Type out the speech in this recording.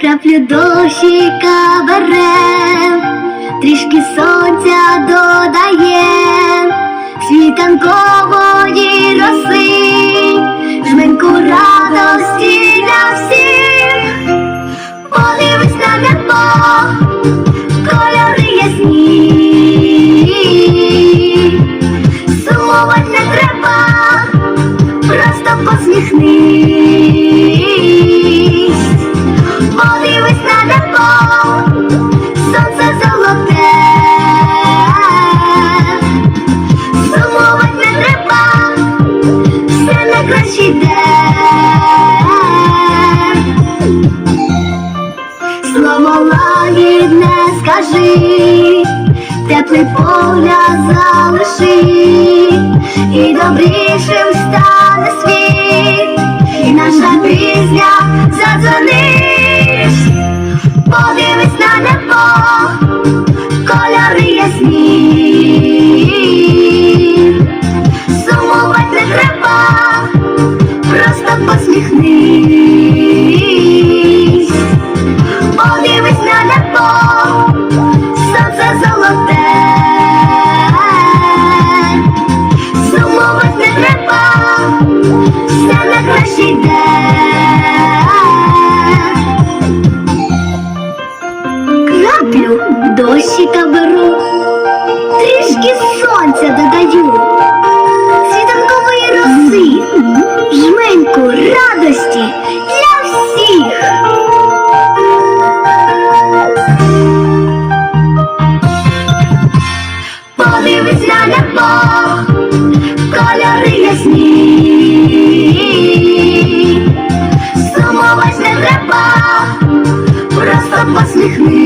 краплю дощика берем, трішки сонця додає, світанкової роси, жменьку радості для всіх, подивись на небо, кольори ясні, сумувати не треба, просто посміхнись, подивись на небо, сонце золоте, сумувати не треба, все найкраще йде. Слово лагідне скажи, теплий погляд залиши, і добрішим стане світ, небо, кольори ясні, сумувати не треба, просто посміхнись. Дощика беру, трішки сонця додаю, світанкової роси, жменьку радості для всіх. Подивись на небо, кольори ясні, сумувати не треба, на небо,